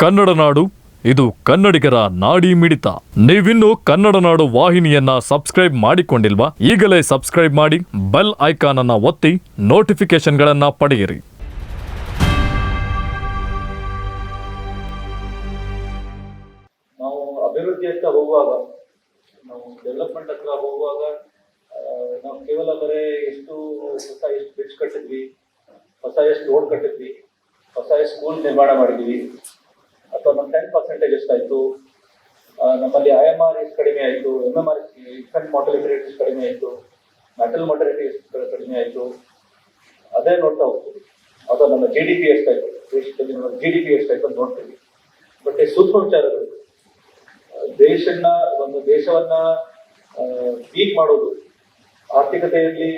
ಕನ್ನಡ ನಾಡು, ಇದು ಕನ್ನಡಿಗರ ನಾಡಿ ಮಿಡಿತ. ನೀವಿನ್ನು ಕನ್ನಡ ನಾಡು ವಾಹಿನಿಯನ್ನ ಸಬ್ಸ್ಕ್ರೈಬ್ ಮಾಡಿಕೊಂಡಿಲ್ವಾ? ಈಗಲೇ ಸಬ್ಸ್ಕ್ರೈಬ್ ಮಾಡಿ, ಬೆಲ್ ಐಕಾನ್ ಅನ್ನ ಒತ್ತಿ ನೋಟಿಫಿಕೇಶನ್ಗಳನ್ನ ಪಡೆಯಿರಿ. ನಾವು ಅಭಿವೃದ್ಧಿಯತ್ತ ಹೋಗುವಾಗ, ನಾವು ಡೆವಲಪ್ಮೆಂಟ್ ಹತ್ರ ಹೋಗುವಾಗ ನಾವು ಕೇವಲ ಬರೀ ಎಷ್ಟು ಹೊಸ ಎಷ್ಟು ಬ್ರಿಡ್ಜ್ ಕಟ್ಟಿದ್ವಿ, ಹೊಸ ಎಷ್ಟು ರೋಡ್ ಕಟ್ಟಿದ್ವಿ, ಹೊಸ ಎಷ್ಟು ಸ್ಕೂಲ್ ನಿರ್ಮಾಣ ಮಾಡಿದ್ವಿ. ಅಥವಾ ನಮ್ಮ ಟೆನ್ ಪರ್ಸೆಂಟೇಜ್ ಎಷ್ಟಾಯ್ತು ನಮ್ಮಲ್ಲಿ ಐ ಎಂ ಆರ್ ಎಷ್ಟು ಕಡಿಮೆ ಆಯಿತು M M R infant mortality rate ಕಡಿಮೆ ಆಯಿತು ಮೆಟಲ್ ಮಾರ್ಟಲಿಟಿ ಕಡಿಮೆ ಆಯಿತು. ಅದೇ ನೋಡ್ತಾ ಹೋಗ್ತೀವಿ. ಅಥವಾ ನಮ್ಮ ಜಿ ಡಿ ಪಿ ಎಷ್ಟಾಯ್ತು? ದೇಶದಲ್ಲಿ ಜಿ ಡಿ ಪಿ ಎಷ್ಟಾಯ್ತು ಅಂತ ನೋಡ್ತೀವಿ. ಬಟ್ ಈ ಸೂಕ್ಷ್ಮ ವಿಚಾರಗಳು ದೇಶನ್ನ, ಒಂದು ದೇಶವನ್ನ ವೀಕ್ ಮಾಡೋದು, ಆರ್ಥಿಕತೆಯಲ್ಲಿ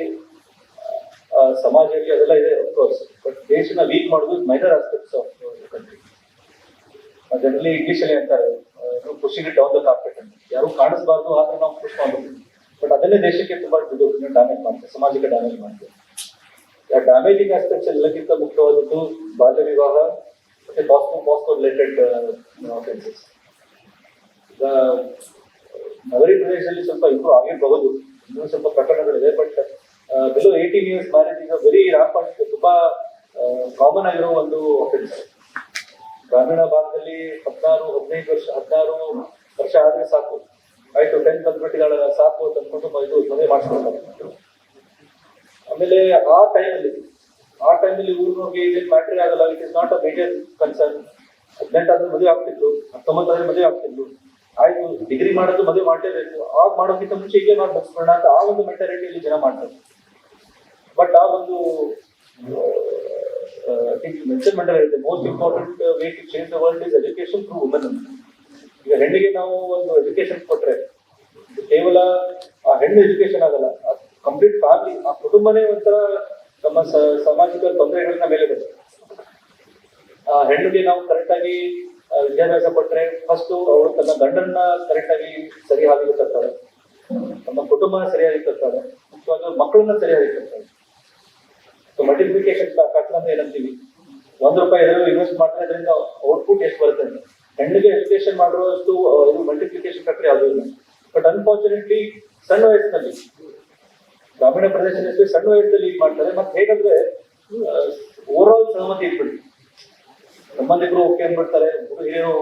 ಸಮಾಜದಲ್ಲಿ ಅದೆಲ್ಲ ಇದೆ ಅಫ್ಕೋರ್ಸ್ ಬಟ್ ದೇಶನ ವೀಕ್ ಮಾಡೋದು minor aspects of country generally English ಅಲ್ಲಿ ಅಂತಾರೆ ಪುಷಿಂಗ್ ಡೌನ್ ದ ಕಾರ್ಪೆಟ್ ಅಂತ. ಯಾರು ಕಾಣಿಸಬಾರ್ದು ಆದ್ರೆ ನಾವು ಪುಷ್ ಮಾಡ್ಬೇಕು ಬಟ್ ಅದನ್ನೇ ದೇಶಕ್ಕೆ ತುಂಬಾ ಡ್ಯಾಮೇಜ್ ಮಾಡ್ತೇವೆ ಸಮಾಜಕ್ಕೆ ಡ್ಯಾಮೇಜ್ ಮಾಡ್ತೇವೆ ಡ್ಯಾಮೇಜಿಂಗ್ ಆಸ್ಪೆಕ್ಟ್ಸ್ ಎಲ್ಲಕ್ಕಿಂತ ಮುಖ್ಯವಾದದ್ದು ಬಾಲ್ಯ ವಿವಾಹ ಮತ್ತೆ ಬಾಸ್ಕೋ ಬಾಸ್ಕೋ ರಿಲೇಟೆಡ್ ಆಫೆನ್ಸಸ್ ಈಗ, ನಗರಿ ಪ್ರದೇಶದಲ್ಲಿ ಸ್ವಲ್ಪ ಇಂಪ್ರೂವ್ ಆಗಿರಬಹುದು. ಇನ್ನೂ ಸ್ವಲ್ಪ ಪ್ರಕರಣಗಳಿದೆ but below eighteen years marriage ಈಗ ವೆರಿ ರಾಂಪ್ ತುಂಬಾ ಕಾಮನ್ ಆಗಿರೋ ಒಂದು ಅಫೆನ್ಸ್ ಗ್ರಾಮೀಣ ಭಾಗದಲ್ಲಿ ಹದಿನಾರು, ಹದಿನೈದು ವರ್ಷ, ಹದಿನಾರು ವರ್ಷ ಆದ್ರೆ ಸಾಕು. ಆಯ್ತು ಟೆಂತ್ ಬಂದ್ಬಿಟ್ಟಿದ್ದಾಳೆ ಸಾಕು ಅಂತ ಅನ್ಕೊಂಡು ಇದು ಮದುವೆ ಮಾಡಿಸ್ಕೊಳ್ತಾರೆ. ಆಮೇಲೆ ಆ ಟೈಮಲ್ಲಿ ಆ ಟೈಮಲ್ಲಿ ಊರಿನವ್ರಿಗೆ ಇದೇನು ಮ್ಯಾಟ್ರಿ ಆಗಲ್ಲ it is not a major concern ಹದಿನೆಂಟಾದ್ರೆ ಮದುವೆ ಆಗ್ತಿದ್ರು ಹತ್ತೊಂಬತ್ತಾದ್ರೆ ಮದುವೆ ಆಗ್ತಿದ್ರು ಆಯ್ತು ಡಿಗ್ರಿ ಮಾಡೋದು ಮದುವೆ ಮಾಡಲೇಬೇಕು. ಆಗ ಮಾಡೋಕ್ಕಿಂತ ಮುಂಚೆ ಹೀಗೆ ಮಾಡಿ ಮುಗಿಸ್ಕೊಳ್ಳೋಣ ಅಂತ ಆ ಒಂದು ಮೆಂಟಾಲಿಟಿಯಲ್ಲಿ ಜನ ಮಾಡ್ತಾರೆ. ಬಟ್ ಆ ಒಂದು mention the most important way to change the the is education through women women. ಈಗ ಹೆಣ್ಣಿಗೆ ನಾವು ಒಂದು ಎಜುಕೇಶನ್ ಕೊಟ್ರೆ, ಕೇವಲ ಆ ಹೆಣ್ಣು ಎಜುಕೇಶನ್ ಆಗಲ್ಲ ಕಂಪ್ಲೀಟ್ ಫ್ಯಾಮಿಲಿ ಆ ಕುಟುಂಬನೇ ಒಂಥರ ನಮ್ಮ ಸಾಮಾಜಿಕ ತೊಂದರೆಗಳನ್ನ ಮೇಲೆ ಬರುತ್ತೆ. ಆ ಹೆಣ್ಣಿಗೆ ನಾವು ಕರೆಕ್ಟ್ ಆಗಿ ವಿದ್ಯಾಭ್ಯಾಸ ಕೊಟ್ರೆ ಫಸ್ಟ್ ಅವಳು ತನ್ನ ಗಂಡನ್ನ ಕರೆಕ್ಟ್ ಆಗಿ ಸರಿ ಹಾದಿಗೆ ತರ್ತಾಳೆ ನಮ್ಮ ಕುಟುಂಬ ಸರಿಯಾಗಿ ತರ್ತಾಳೆ ಮುಖ್ಯವಾಗಿ ಮಕ್ಕಳನ್ನ ಸರಿಯಾಗಿ ತರ್ತಾಳೆ ಸೊ ಮಲ್ಟಿಪ್ಲಿಕೇಶನ್ ಕಟ್ ಅಂತ ಏನಂತೀವಿ? ಒಂದ್ ರೂಪಾಯಿ ಏನಾದ್ರು ಇನ್ವೆಸ್ಟ್ ಮಾಡಿದ್ರೆ ಅದರಿಂದ ಔಟ್ಪುಟ್ ಎಷ್ಟು ಬರುತ್ತೆ ಅಂತ. ಹೆಣ್ಣಿಗೆ ಎಜುಕೇಶನ್ ಮಾಡಿರುವಷ್ಟು ಏನು ಮಲ್ಟಿಪ್ಲಿಕೇಶನ್ ಕಟ್ ಯಾವುದೂ ಇಲ್ಲ. ಬಟ್ ಅನ್ಫಾರ್ಚುನೇಟ್ಲಿ ಸಣ್ಣ ವಯಸ್ಸಿನಲ್ಲಿ, ಗ್ರಾಮೀಣ ಪ್ರದೇಶದಲ್ಲಿ ಸಣ್ಣ ವಯಸ್ಸಲ್ಲಿ ಇದು ಮಾಡ್ತಾರೆ. ಮತ್ತೆ ಹೇಗಂದ್ರೆ ಓವರ್ ಆಲ್ ಸಹಮತಿ ಇಟ್ಬಿಡ್ತೀವಿ ಸಂಬಂಧಿಕರು ಓಕೆ ಅಂದ್ಬಿಡ್ತಾರೆ ಹಿರಿಯರು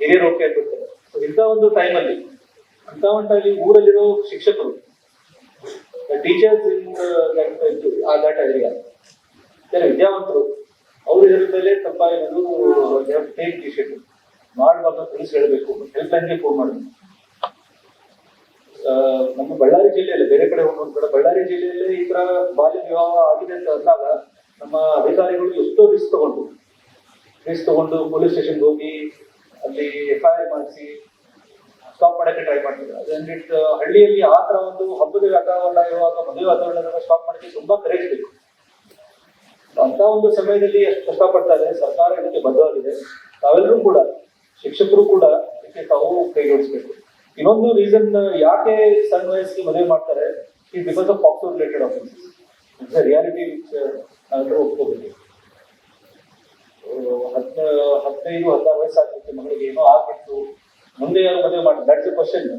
ಹಿರಿಯರು ಓಕೆ ಅಂದ್ಬಿಡ್ತಾರೆ ಸೊ ಇಂಥ ಒಂದು ಟೈಮಲ್ಲಿ ಅಂತ ಒಂದು ಟೈಮಲ್ಲಿ ಊರಲ್ಲಿರೋ ಶಿಕ್ಷಕರು ಟೀಚರ್ಸ್ ಇನ್ ಆ ದಟ್ ಏರಿಯಾ ವಿದ್ಯಾವಂತರು. ಅವ್ರ ಹೆಸರಲ್ಲೇ ಮೇಲೆ ತಪ್ಪ ಏನದು ಟೇಕ್ ಟಿಶರ್ಟ್ ಮಾಡಬಾರ್ದು ಅಂತ ತಿಳಿಸಿ ಹೇಳಬೇಕು ಹೆಲ್ಪ್ ಲೈನ್ಗೆ ಫೋನ್ ಮಾಡಬೇಕು ನಮ್ಮ ಬಳ್ಳಾರಿ ಜಿಲ್ಲೆಯಲ್ಲಿ, ಬೇರೆ ಕಡೆ ಹೋಗೋದು ಕೂಡ ಬಳ್ಳಾರಿ ಜಿಲ್ಲೆಯಲ್ಲಿ ಈ ತರ ಬಾಲ್ಯ ವಿವಾಹ ಆಗಿದೆ ಅಂತ ಅಂದಾಗ ನಮ್ಮ ಅಧಿಕಾರಿಗಳು ಎಷ್ಟೋ ರಿಸ್ಕ್ ತಗೊಂಡು ರಿಸ್ಕ್ ತಗೊಂಡು ಪೊಲೀಸ್ ಸ್ಟೇಷನ್ಗೆ ಹೋಗಿ ಅಲ್ಲಿ ಎಫ್ ಐ ಆರ್ ಮಾಡಿಸಿ ಸ್ಟಾಪ್ ಮಾಡಕ್ಕೆ ಟ್ರೈ ಮಾಡ್ತಾರೆ ಅದೇ ಇಟ್ ಹಳ್ಳಿಯಲ್ಲಿ ಆ ತರ ಒಂದು ಹಬ್ಬದ ವಾತಾವರಣ ಇರುವಾಗ ಮದುವೆ ವಾತಾವರಣ ಸ್ಟಾಪ್ ಮಾಡೋಕ್ಕೆ ತುಂಬಾ ಕರೇಜ್ ಬೇಕು. ಒಂದು ಸಮಯದಲ್ಲಿ ಎಷ್ಟು ಕಷ್ಟಪಡ್ತಾರೆ ಸರ್ಕಾರ ಇದಕ್ಕೆ ಬದ್ಧವಾಗಿದೆ. ತಾವೆಲ್ಲರೂ ಕೂಡ, ಶಿಕ್ಷಕರು ಕೂಡ ಇದಕ್ಕೆ ತಾವು ಕೈಗೊಳಿಸ್ಬೇಕು ಇನ್ನೊಂದು ರೀಸನ್ ಯಾಕೆ ಸಣ್ಣ ವಯಸ್ಸಿಗೆ ಮದುವೆ ಮಾಡ್ತಾರೆ ಈ because of POCSO related offences it's reality ನಾವೆಲ್ಲರೂ ಒಪ್ಕೋಬೇಕು. ಹತ್ತ ಹದಿನೈದು, ಹದಿನಾರು ವಯಸ್ಸಾಗ್ತಿತ್ತು ಮಗಳಿಗೆ ಏನೋ ಆಗ್ಬಿಟ್ಟು ಮುಂದೆ ಯಾರು ಮದುವೆ ಮಾಡಿ ದಟ್ಸ್ ಕ್ವಶನ್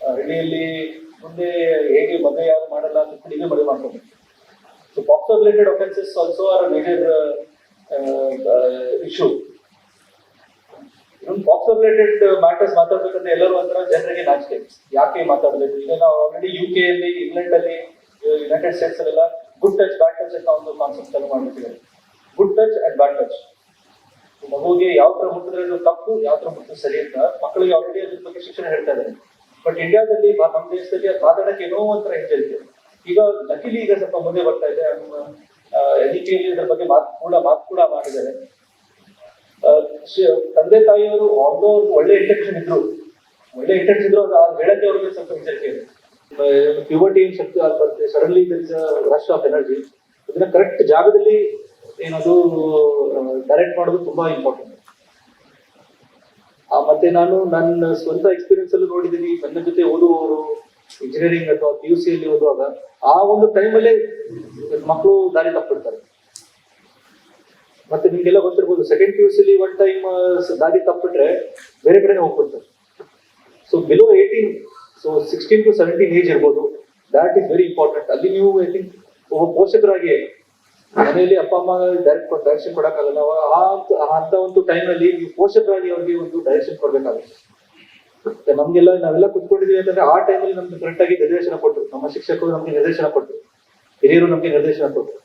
ಹಳ್ಳಿಯಲ್ಲಿ ಮುಂದೆ ಹೇಗೆ ಮದುವೆ ಯಾರು ಮಾಡಲ್ಲ ಅಂತ ಮದುವೆ ಮಾಡ್ಕೋಬೇಕು. So POCSO related offences also are major issue ಇನ್ನೊಂದು ಪಾಕ್ಸೋ ರಿಲೇಟೆಡ್ ಮ್ಯಾಟರ್ಸ್ ಮಾತಾಡ್ಬೇಕಂದ್ರೆ ಎಲ್ಲರೂ ಒಂಥರ ಜನರಿಗೆ ನಾಚಿಕೆ. ಯಾಕೆ ಮಾತಾಡಬೇಕು? ಈಗ ನಾವು ಆಲ್ರೆಡಿ ಯು ಕೆ ಅಲ್ಲಿ ಇಂಗ್ಲೆಂಡ್ ಅಲ್ಲಿ ಯುನೈಟೆಡ್ ಸ್ಟೇಟ್ಸ್ ಅಲ್ಲೆಲ್ಲ ಗುಡ್ ಟಚ್ ಬ್ಯಾಡ್ ಟಚ್ ಅಂತ ಒಂದು ಕಾನ್ಸೆಪ್ಟ್ ಅನ್ನು ಮಾಡ್ಬಿಟ್ಟಿದ್ದಾರೆ. Good touch and bad touch ಮಗುಗೆ ಯಾವ ತರ ಮುಟ್ಟಿದ್ರೆ ಅದು ತಪ್ಪು, ಯಾವ ತರ ಮುಟ್ಟಿದ್ರೆ ಸರಿ ಅಂತ ಮಕ್ಕಳಿಗೆ ಆಲ್ರೆಡಿ ಅದ್ರ ಬಗ್ಗೆ ಶಿಕ್ಷಣ ಹೇಳ್ತಾ ಇದ್ದಾರೆ. ಬಟ್ ಇಂಡಿಯಾದಲ್ಲಿ ನಮ್ಮ ದೇಶದಲ್ಲಿ ಅದು ಮಾತಾಡಕ್ಕೆ ಏನೋ ಒಂಥರ ಹಿಂಜರಿಕೆ. ಈಗ ನಕಿಲಿ ಈಗ ಸ್ವಲ್ಪ ಮುಂದೆ ಬರ್ತಾ ಇದೆ. ಎನ್ಇಪಿಯಲ್ಲಿ ಇದ್ರ ಬಗ್ಗೆ ಮಾತು ಕೂಡ ಮಾತು ಕೂಡ ಮಾಡಿದ್ದಾರೆ. ತಂದೆ ತಾಯಿಯವರು ಅವ್ರದ್ದು ಒಳ್ಳೆ ಇಂಟೆಕ್ಷನ್ ಇದ್ರು, ಒಳ್ಳೆ ಇಂಟೆಕ್ಷನ್ ಇದ್ರು ಅದು ಹೇಳಕ್ಕೆ ಅವ್ರಿಗೆ ಸ್ವಲ್ಪ ಹಿಂಜರಿಕೆ ಇದೆ. ಪ್ಯೂಬರ್ಟಿ ಶಕ್ತಿ ಬರುತ್ತೆ. ಸಡನ್ಲಿ ರಶ್ ಆಫ್ ಎನರ್ಜಿ ಅದನ್ನ ಕರೆಕ್ಟ್ ಜಾಗದಲ್ಲಿ ಏನದು ಡೈರೆಕ್ಟ್ ಮಾಡೋದು ತುಂಬಾ ಇಂಪಾರ್ಟೆಂಟ್ ಮತ್ತೆ ನಾನು ನನ್ನ ಸ್ವಂತ ಎಕ್ಸ್ಪೀರಿಯನ್ಸ್ ಅಲ್ಲೂ ನೋಡಿದ್ದೀನಿ. ನನ್ನ ಜೊತೆ ಓದುವವರು ಇಂಜಿನಿಯರಿಂಗ್ ಅಥವಾ ಪಿ ಯು ಸಿ ಅಲ್ಲಿ ಓದುವಾಗ ಆ ಒಂದು ಟೈಮಲ್ಲೇ ಮಕ್ಕಳು ದಾರಿ ತಪ್ಪಿಡ್ತಾರೆ. ಮತ್ತೆ ನಿಮ್ಗೆಲ್ಲ ಗೊತ್ತಿರ್ಬೋದು ಸೆಕೆಂಡ್ ಪಿ ಯು ಸಿಲಿ ಒನ್ ಟೈಮ್ ದಾರಿ ತಪ್ಪಿಟ್ರೆ ಬೇರೆ ಕಡೆನೇ ಹೋಗ್ಬಿಡ್ತಾರೆ. So below eighteen so sixteen to seventeen age ಇರ್ಬೋದು. ದಾಟ್ ಈಸ್ ವೆರಿ ಇಂಪಾರ್ಟೆಂಟ್ ಅಲ್ಲಿ ನೀವು ಐ ಥಿಂಕ್ ಒಬ್ಬ ಪೋಷಕರಾಗಿ ಮನೆಯಲ್ಲಿ ಅಪ್ಪ, ಅಮ್ಮ ಡೈರೆಕ್ಟ್ ಡೈರೆಕ್ಷನ್ ಕೊಡಕ್ಕಾಗಲ್ಲ. ಆ ಅಂತ ಒಂದು ಟೈಮಲ್ಲಿ ನೀವು ಪೋಷಕರಾಗಿ ಅವ್ರಿಗೆ ಒಂದು ಡೈರೆಕ್ಷನ್ ಕೊಡ್ಬೇಕಾಗುತ್ತೆ. ನಮ್ಗೆಲ್ಲ ನಾವೆಲ್ಲ ಕುತ್ಕೊಂಡಿದೀವಿ ಅಂತಂದ್ರೆ ಆ ಟೈಮಲ್ಲಿ ನಮ್ಗೆ ಕರೆಕ್ಟ್ ಆಗಿ ನಿರ್ದೇಶನ ಕೊಟ್ಟರು ನಮ್ಮ ಶಿಕ್ಷಕರು ನಮ್ಗೆ ನಿರ್ದೇಶನ ಕೊಟ್ಟರು ಹಿರಿಯರು ನಮ್ಗೆ ನಿರ್ದೇಶನ ಕೊಟ್ಟರು